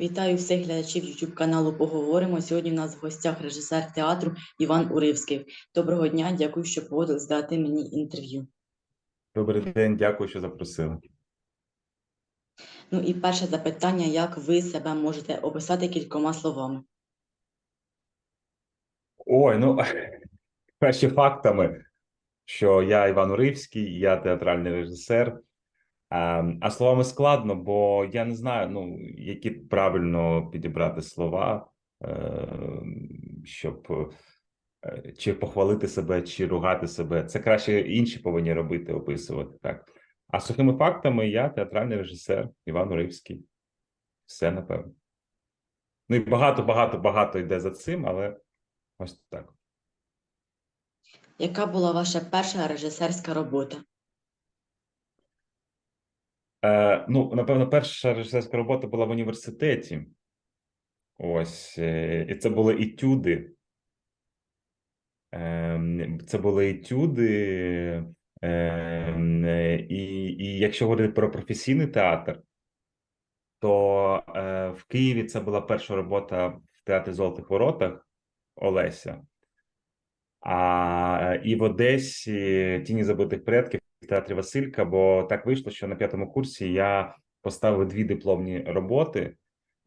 Вітаю всіх глядачів YouTube каналу Поговоримо. Сьогодні в нас в гостях режисер театру Іван Уривський. Доброго дня, дякую, що погодились дати мені інтерв'ю. Добрий день, дякую, що запросили. Ну і перше запитання: як ви себе можете описати кількома словами? Ой, ну перші фактами, що я Іван Уривський, я театральний режисер. А, а словами складно, бо я не знаю, ну які правильно підібрати слова, е, щоб е, чи похвалити себе, чи ругати себе. Це краще інші повинні робити, описувати так. А сухими фактами я театральний режисер Іван Уривський. Все напевно. Ну і багато, багато, багато йде за цим, але ось так. Яка була ваша перша режисерська робота? Е, ну, напевно, перша режисерська робота була в університеті. Ось, е, і це були етюди. Е, це були етюди. Е, і, і якщо говорити про професійний театр, то в Києві це була перша робота в театрі Золотих Воротах Олеся. А і в Одесі Тіні забутих предків театрі Василька, бо так вийшло, що на п'ятому курсі я поставив дві дипломні роботи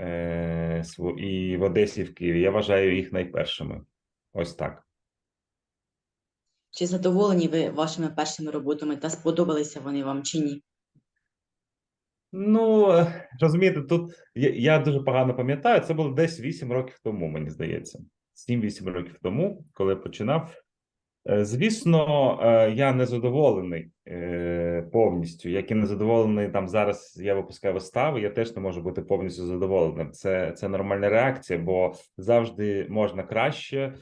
е, і в Одесі, і в Києві. Я вважаю їх найпершими. Ось так. Чи задоволені ви вашими першими роботами та сподобалися вони вам чи ні? Ну, розумієте, тут я, я дуже погано пам'ятаю, це було десь 8 років тому, мені здається. 7-8 років тому, коли я починав. Е, Звісно, е, я не задоволений е, повністю. Як і не задоволений там зараз я випускаю вистави, я теж не можу бути повністю задоволеним. Це, це нормальна реакція, бо завжди можна краще.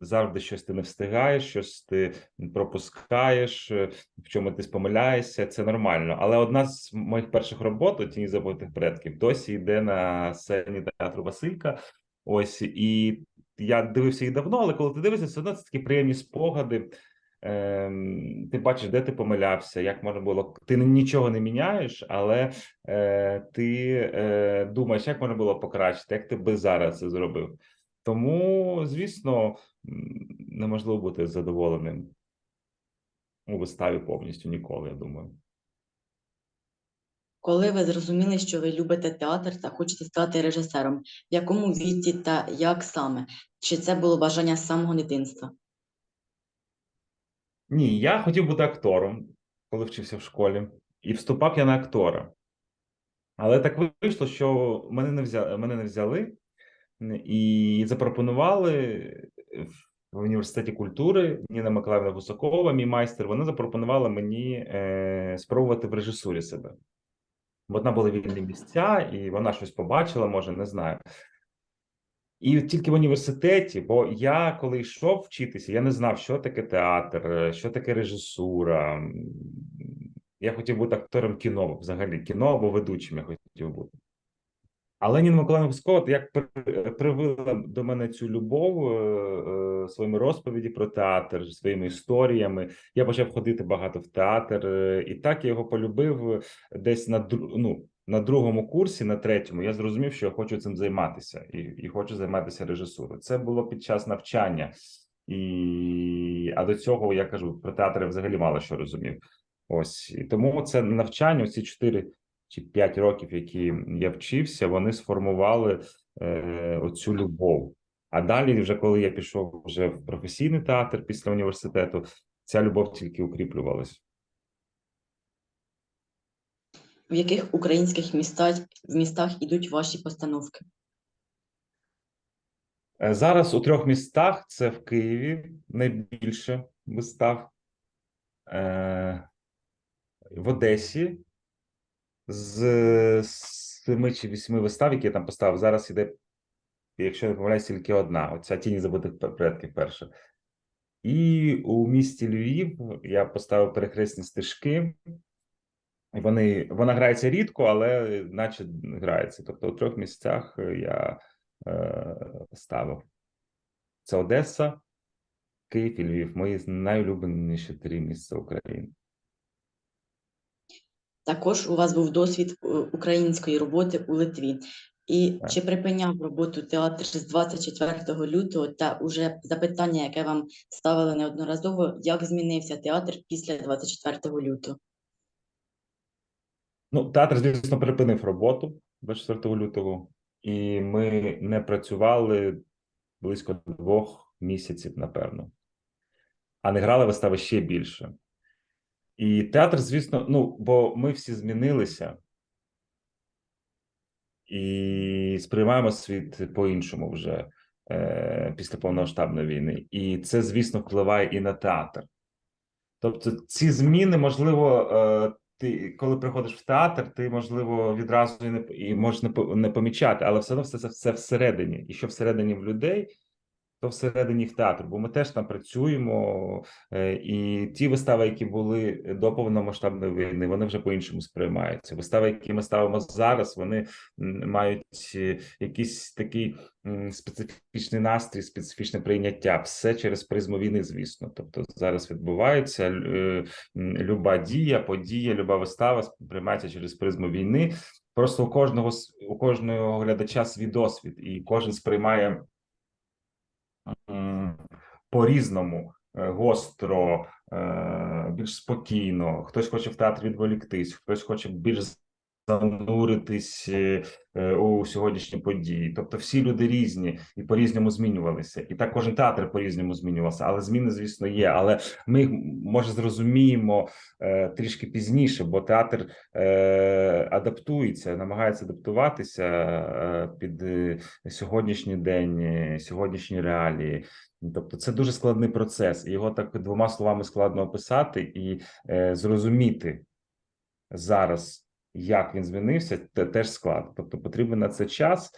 Завжди щось ти не встигаєш, щось ти пропускаєш, в чому ти помиляєшся. Це нормально. Але одна з моїх перших робот, «У тіні забутих предків, досі йде на сцені театру Василька. Ось і я дивився їх давно, але коли ти дивишся, все одно це такі приємні спогади. Ем, ти бачиш, де ти помилявся, як можна було. Ти нічого не міняєш, але е, ти е, думаєш, як можна було покращити, як ти би зараз це зробив. Тому, звісно, неможливо бути задоволеним у виставі повністю ніколи, я думаю. Коли ви зрозуміли, що ви любите театр та хочете стати режисером, в якому віці та як саме? Чи це було бажання самого дитинства? Ні, я хотів бути актором, коли вчився в школі, і вступав я на актора. Але так вийшло, що мене не взяли, мене не взяли і запропонували в університеті культури Ніна Миколаївна Гусакова, мій майстер. Вона запропонувала мені е, спробувати в режисурі себе. Бо була вільні місця, і вона щось побачила, може, не знаю. І тільки в університеті, бо я коли йшов вчитися, я не знав, що таке театр, що таке режисура. Я хотів бути актором кіно, взагалі, кіно або ведучим я хотів бути. Але Ніна Миколаївна Гускова як привила до мене цю любов е, е, своїми розповіді про театр, своїми історіями. Я почав ходити багато в театр, е, і так я його полюбив десь на ну, на другому курсі, на третьому, я зрозумів, що я хочу цим займатися і, і хочу займатися режисурою. Це було під час навчання, і а до цього я кажу про театр я взагалі мало що розумів. Ось і тому це навчання, ці чотири чи п'ять років, які я вчився, вони сформували е, оцю любов. А далі, вже коли я пішов вже в професійний театр після університету, ця любов тільки укріплювалась. В яких українських містах, в містах ідуть ваші постановки? Е, Зараз у трьох містах: це в Києві найбільше вистав, е, в Одесі з семи чи вісьми вистав, які я там поставив. Зараз іде, якщо не помиляюсь, тільки одна. Оця тіні забутих предків перша. І у місті Львів я поставив перехресні стежки. Вони, вона грається рідко, але наче грається. Тобто у трьох місцях я е, ставив. Це Одеса, Київ і Львів. Мої найулюбленіші три місця України. Також у вас був досвід е, української роботи у Литві. І Так. чи припиняв роботу театр з 24 лютого та уже запитання, яке вам ставили неодноразово, як змінився театр після 24 лютого? Ну, театр, звісно, припинив роботу 24 лютого, і ми не працювали близько двох місяців, напевно. А не грали вистави ще більше. І театр, звісно, ну, бо ми всі змінилися і сприймаємо світ по-іншому вже е, після повномасштабної війни. І це, звісно, впливає і на театр. Тобто, ці зміни, можливо, е, ти коли приходиш в театр, ти можливо відразу і не і можеш не, по- не помічати, але все одно все це все всередині. І що всередині в людей, то всередині в театру, бо ми теж там працюємо, е, і ті вистави, які були до повномасштабної війни, вони вже по-іншому сприймаються. Вистави, які ми ставимо зараз, вони мають е, якийсь такий специфічний настрій, специфічне прийняття. Все через призму війни, звісно. Тобто зараз відбувається е, люба дія, подія, люба вистава сприймається через призму війни. Просто у кожного у кожного глядача свій досвід, і кожен сприймає м, по-різному, е, гостро, е, більш спокійно. Хтось хоче в театр відволіктись, хтось хоче більш зануритись е, е, у сьогоднішні події. Тобто всі люди різні і по-різному змінювалися. І так кожен театр по-різному змінювався. Але зміни, звісно, є. Але ми може зрозуміємо е, трішки пізніше, бо театр адаптується, намагається адаптуватися під сьогоднішній день, сьогоднішні реалії. Тобто, це дуже складний процес, і його так двома словами складно описати і е, зрозуміти зараз, як він змінився, це теж складно. Тобто, потрібен на це час.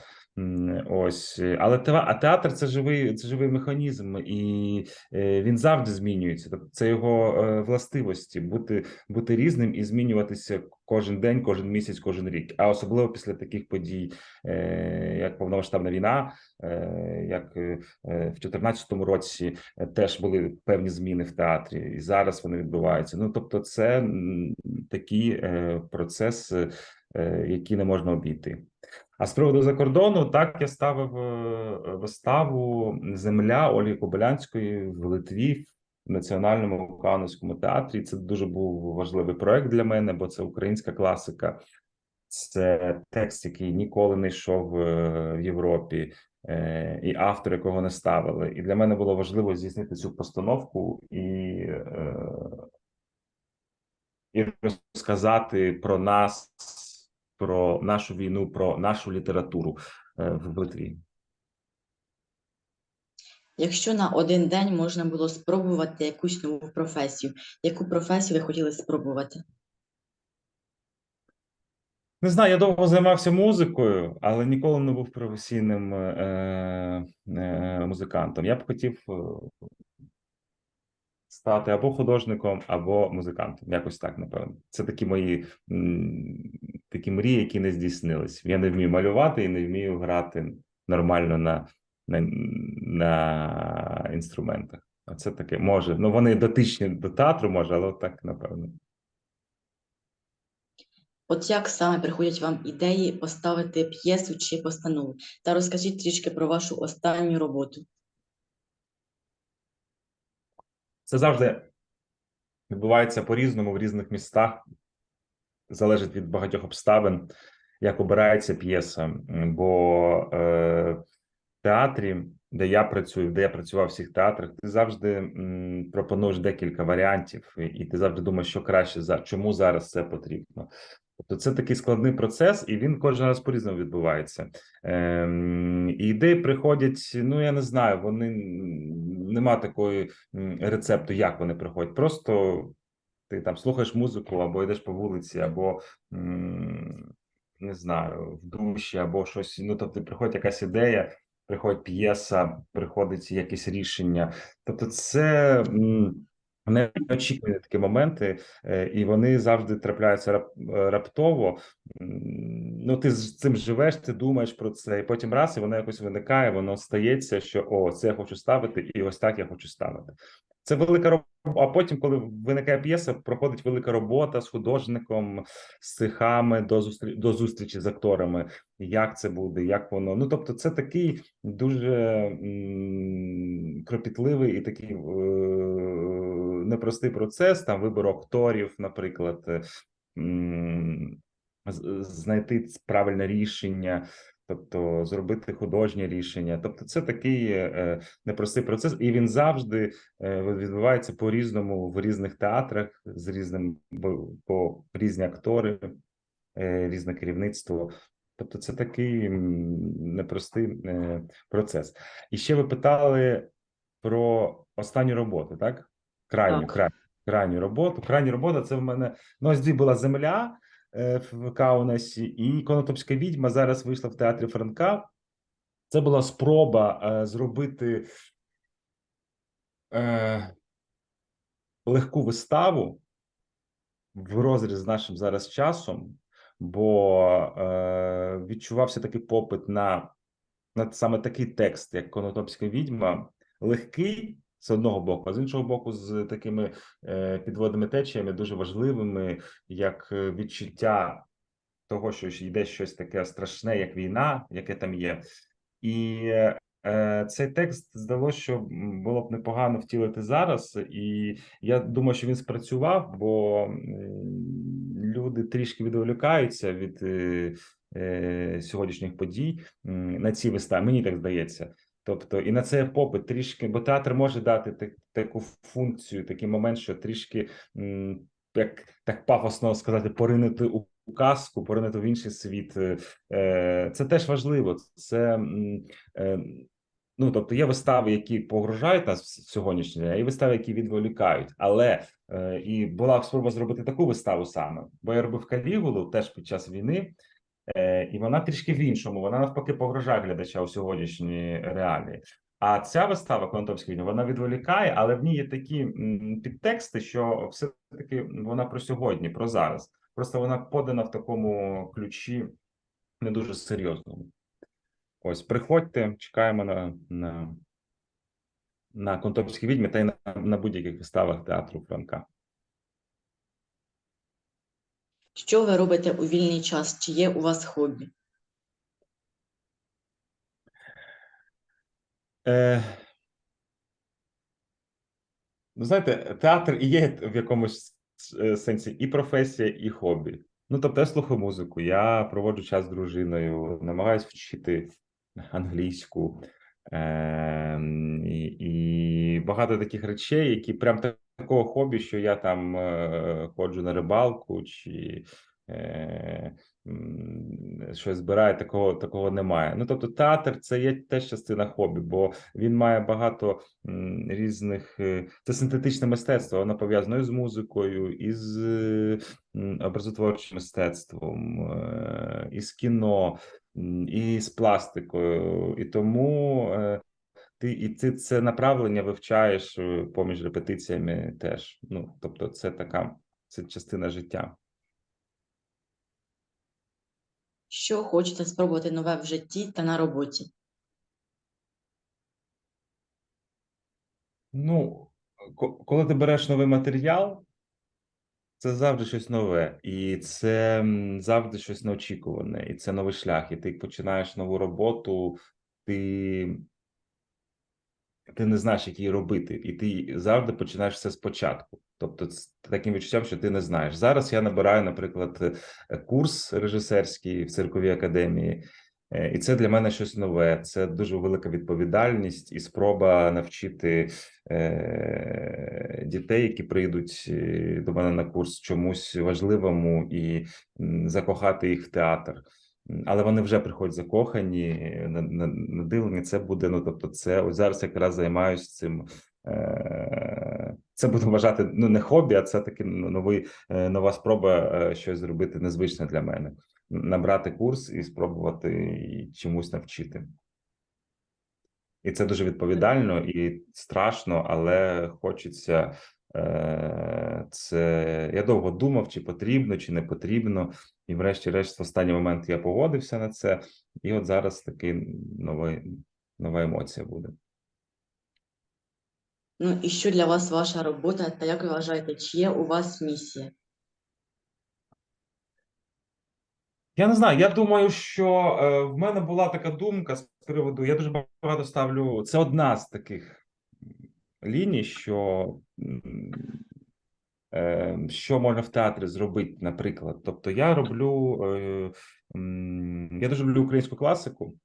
Ось, але а театр це живий, це живий механізм, і е, він завжди змінюється. Тобто, це його е, властивості бути, бути різним і змінюватися кожен день, кожен місяць, кожен рік. А особливо після таких подій, е, як повномасштабна війна, як в 2014 році теж були певні зміни в театрі, і зараз вони відбуваються. Ну тобто, це такий процес, який не можна обійти. А з приводу закордону, так я ставив е, виставу Земля Ольги Кобилянської в Литві в Національному Кановському театрі. Це дуже був важливий проект для мене, бо це українська класика. Це текст, який ніколи не йшов е, в Європі, е, і автор, якого не ставили. І для мене було важливо здійснити цю постановку і, і розказати про нас, про нашу війну, про нашу літературу е, в Литві. Якщо на один день можна було спробувати якусь нову професію, яку професію ви хотіли спробувати? Не знаю, я довго займався музикою, але ніколи не був професійним е, е, музикантом. Я б хотів е, стати або художником, або музикантом. Якось так, напевно. Це такі мої такі мрії, які не здійснились. Я не вмію малювати і не вмію грати нормально на, на, на інструментах. А це таке може. Ну вони дотичні до театру, може, але так напевно. От як саме приходять вам ідеї поставити п'єсу чи постанову? Та розкажіть трішки про вашу останню роботу. Це завжди відбувається по-різному в різних містах. Залежить від багатьох обставин, як обирається п'єса. Бо е, в театрі, де я працюю, де я працював в всіх театрах, ти завжди м, пропонуєш декілька варіантів, і, ти завжди думаєш, що краще за чому зараз це потрібно. Тобто це такий складний процес, і він кожен раз по-різному відбувається. Ем, і ідеї приходять, ну я не знаю, вони нема такої рецепту, як вони приходять. Просто ти там слухаєш музику, або йдеш по вулиці, або не знаю, в душі, або щось. Ну, тобто, приходить якась ідея, приходить п'єса, приходить якесь рішення. Тобто, це неочікувані такі моменти, е, і вони завжди трапляються рап- е, раптово. Ну, ти з цим живеш, ти думаєш про це, і потім раз, і воно якось виникає, воно стається, що о, це я хочу ставити, і ось так я хочу ставити. Це велика робота. А потім, коли виникає п'єса, проходить велика робота з художником, з цехами до зустрічі, до зустрічі з акторами. Як це буде, як воно. Ну тобто, це такий дуже кропітливий і такий е, непростий процес. Там вибору акторів, наприклад, е, м, знайти правильне рішення. Тобто зробити художнє рішення, тобто це такий е, непростий процес, і він завжди е, відбувається по різному в різних театрах з різним бо- по різні актори, е, різне керівництво. Тобто, це такий непростий е, процес. І ще ви питали про останню роботу, так? Крайню, Так. крайню, крайню роботу. Крайня робота це в мене ну, ось дві була земля в Каунасі, і Конотопська відьма зараз вийшла в театрі Франка. Це була спроба е, зробити е, легку виставу в розріз з нашим зараз часом, бо е, відчувався такий попит на, на саме такий текст, як Конотопська відьма, легкий з одного боку, а з іншого боку, з такими е, підводними течіями дуже важливими, як е, відчуття того, що йде щось таке страшне, як війна, яке там є. І е, цей текст здалося, що було б непогано втілити зараз, і я думаю, що він спрацював, бо люди трішки відволікаються від е, е, сьогоднішніх подій на ці вистави. Мені так здається. Тобто, і на це попит трішки, бо театр може дати так, таку функцію, такий момент, що трішки як так пафосно сказати, поринути у казку, поринути в інший світ. Е, Це теж важливо. Це е, ну тобто є вистави, які погружають нас в сьогоднішній є вистави, які відволікають. Але е, і була спроба зробити таку виставу саме, бо я робив Калігулу теж під час війни. Е, І вона трішки в іншому. Вона навпаки погрожає глядача у сьогоднішні реалії. А ця вистава Конотопська війна вона відволікає, але в ній є такі підтексти, що все таки вона про сьогодні, про зараз. Просто вона подана в такому ключі не дуже серйозному. Ось, приходьте, чекаємо на, на, на Конотопській відьмі та й на, на будь-яких виставах театру Франка. Що ви робите у вільний час? Чи є у вас хобі? Е, ну, знаєте, театр і є в якомусь е, сенсі і професія, і хобі. Ну, тобто, я слухаю музику, я проводжу час з дружиною, намагаюсь вчити англійську. Е, і, багато таких речей, які прям такого хобі, що я там е, ходжу на рибалку чи е, щось збираю, такого, такого немає. Ну, тобто, театр це є теж частина хобі, бо він має багато різних. е, Це синтетичне мистецтво, воно пов'язано і з музикою, і з образотворчим мистецтвом, і з кіно, і з пластикою. І тому ти і ти це направлення вивчаєш е, поміж репетиціями теж. Ну, тобто, це така це частина життя. Що хочете спробувати нове в житті та на роботі? Ну, коли ти береш новий матеріал, це завжди щось нове, і це завжди щось неочікуване, і це новий шлях. І ти починаєш нову роботу, ти, ти не знаєш, як її робити, і ти завжди починаєш все спочатку. Тобто, з таким відчуттям, що ти не знаєш. Зараз я набираю, наприклад, е, курс режисерський в цирковій академії. Е, І це для мене щось нове. Це дуже велика відповідальність і спроба навчити е, дітей, які прийдуть до мене на курс чомусь важливому і закохати їх в театр. Але вони вже приходять закохані, е, на- на- надивлені. Це буде. Ну тобто, це ось зараз якраз займаюся цим. Е, Це буду вважати ну не хобі, а це таки новий е, нова спроба щось зробити незвичне для мене набрати курс і спробувати чомусь навчити. І це дуже відповідально і страшно, але хочеться це. Я довго думав, чи потрібно, чи не потрібно. І, врешті-решт, в останній момент я погодився на це. І от зараз такий новий, нова емоція буде. Ну і що для вас ваша робота, та як ви вважаєте, чи є у вас місія? Я не знаю. Я думаю, що е, в мене була така думка з приводу. Я дуже багато ставлю. Це одна з таких ліній, що, е, що можна в театрі зробити, наприклад. Тобто, я роблю. Е, я дуже люблю українську класику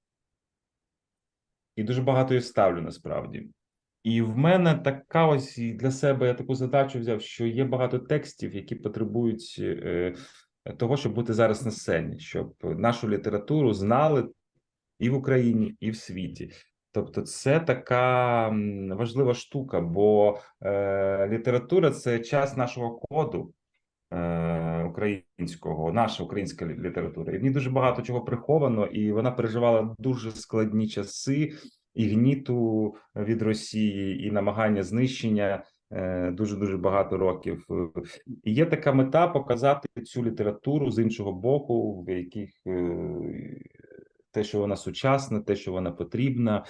і дуже багато її ставлю насправді. І в мене така ось для себе я таку задачу взяв, що є багато текстів, які потребують е, того, щоб бути зараз на сцені, щоб нашу літературу знали і в Україні, і в світі. Тобто, це така важлива штука, бо е, література це час нашого коду е, українського, наша українська література. І в ній дуже багато чого приховано, і вона переживала дуже складні часи і гніту від Росії, і намагання знищення дуже дуже багато років. І є така мета показати цю літературу з іншого боку, в яких е, те, що вона сучасна, те, що вона потрібна,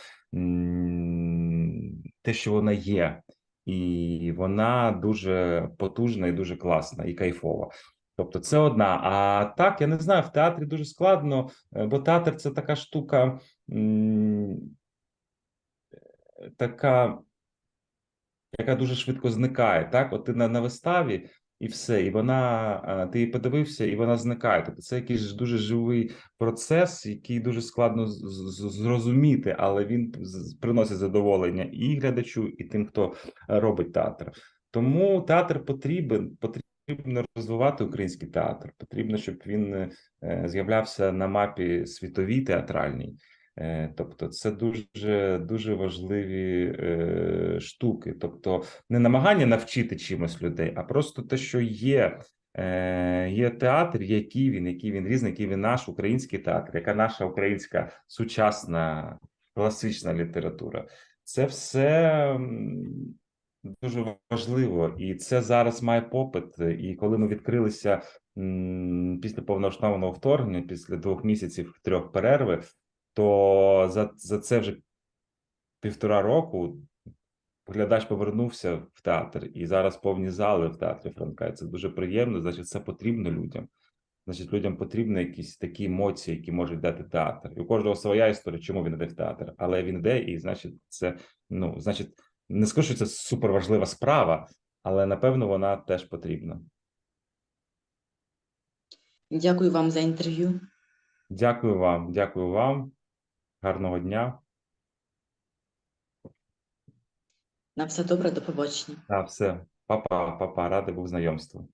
те, що вона є, і вона дуже потужна і дуже класна і кайфова. Тобто, це одна. А так, я не знаю, в театрі дуже складно, е, бо театр це така штука, така, яка дуже швидко зникає. Так, от ти на, на виставі. І все, і вона ти її подивився, і вона зникає. Тобто це якийсь дуже живий процес, який дуже складно зрозуміти, але він приносить задоволення і глядачу, і тим, хто е, робить театр. Тому театр потрібен, потрібно розвивати український театр. Потрібно, щоб він е, з'являвся на мапі світовій театральній. Е, Тобто, це дуже дуже важливі е, штуки. Тобто, не намагання навчити чимось людей, а просто те, що є. Е, Є театр, який він, який він різний, який він наш український театр, яка наша українська сучасна класична література. Це все дуже важливо, і це зараз має попит. І коли ми відкрилися після повноштабного вторгнення, після двох місяців трьох перерви, то за, за це вже півтора року глядач повернувся в театр, і зараз повні зали в театрі Франка. І Це дуже приємно. Значить, це потрібно людям. Значить, людям потрібні якісь такі емоції, які можуть дати театр. І у кожного своя історія, чому він йде в театр, але він йде, і значить, це ну, значить, не скажу, що це суперважлива справа, але напевно вона теж потрібна. Дякую вам за інтерв'ю. Дякую вам, дякую вам. Гарного дня. На все добре, до побачення. На все, Па-па, па-па, радий був знайомству.